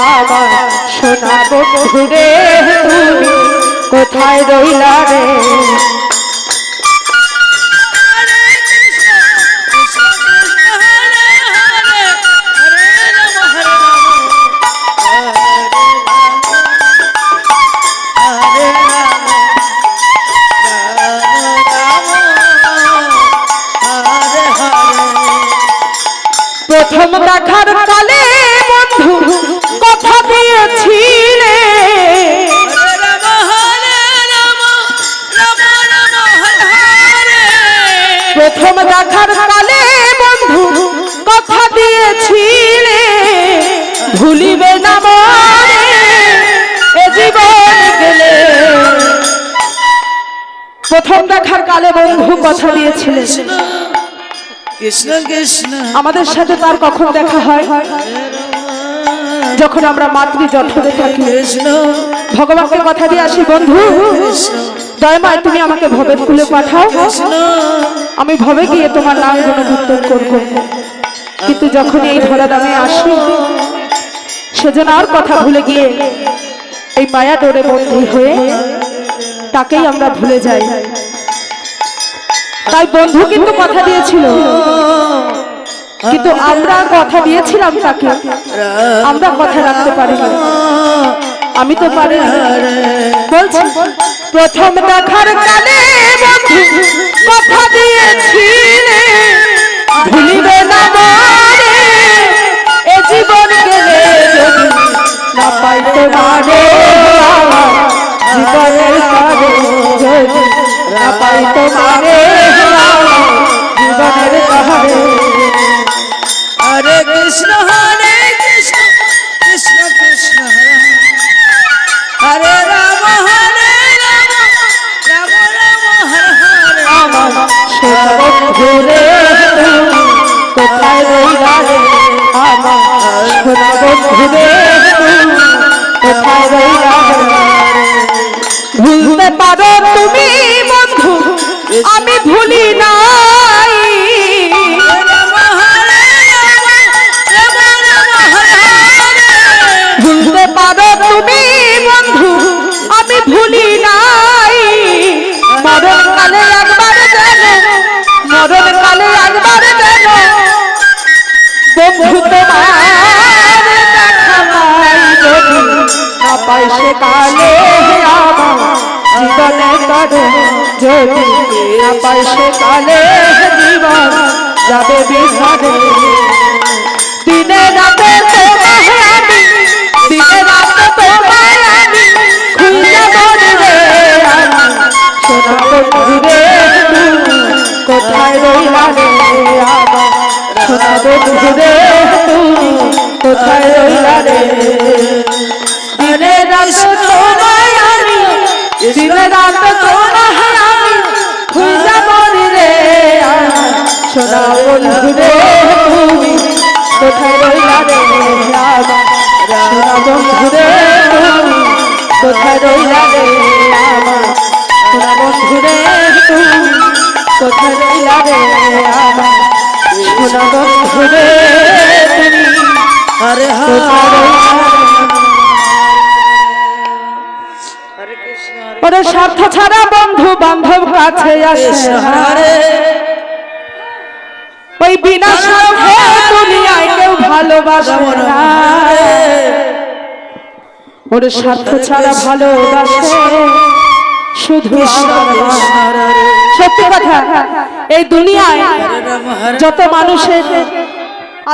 আমার সোনা বন্ধুরে তুমি কোথায় রইলা রে? প্রথম দেখার কালে বন্ধু প্রথম দেখার কালে বন্ধু কথা দিয়েছিলেন। কৃষ্ণ কৃষ্ণ। আমাদের সাথে তার কখন দেখা হয়? যখন আমরা মাতৃ জঠরে থাকি। ভগবানকে কথা দিয়ে আসি বন্ধু দয়মায় তুমি আমাকে ভবে কুলে পাঠাও। আমি ভবে গিয়ে তোমার নাম গুণকীর্তন করব। কিন্তু যখন এই ধরা দামে আসি সেজন্য আর কথা ভুলে গিয়ে এই মায়া ডোরে বন্দী হয়ে তাকেই আমরা ভুলে যাই। তাই বন্ধু কিন্তু কথা দিয়েছিল। কিন্তু আমরা কথা দিয়েছিলাম তাকে। আমরা কথা রাখতে পারিনি। আমি তো পারি বলছি, প্রথম দেখার কালে কথা দিয়েছিলে। ভুলিবে না কৃষ্ণ হরে কৃষ্ণ কৃষ্ণ কৃষ্ণ হরে রাম হরে রাম রাম রাম হরে হরে। কোথায় রইলা রে আমার সোনা বন্ধুরে কোথায় রইলা রে ভুলতে পারো তুমি পাই সে কালে আমার জীবনে তরে যদি না পাই সে কালে জীবন, যাবে বিছানে দিনে রাতে কোথায় রইলা রে আমার? কোথায় রইলা রে রাতে তোমায় আমি খুঁজে মরি রে, সোনা বন্ধু রে তুমি কোথায় রইলা রে? সোনা বন্ধু রে তুমি কোথায় রইলা রে? আমার সোনা বন্ধু রে কোথায় রইলা রে? আমার সোনা বন্ধু রে তুমি হরে ওরে স্বার্থ ছাড়া বন্ধু বান্ধব কাছে আসে ওই বিনা স্বার্থে দুনিয়ায় কেউ ভালোবাসে না। ওর স্বার্থ ছাড়া ভালোবাসে শুধু সত্যি কথা এই দুনিয়ায় যত মানুষের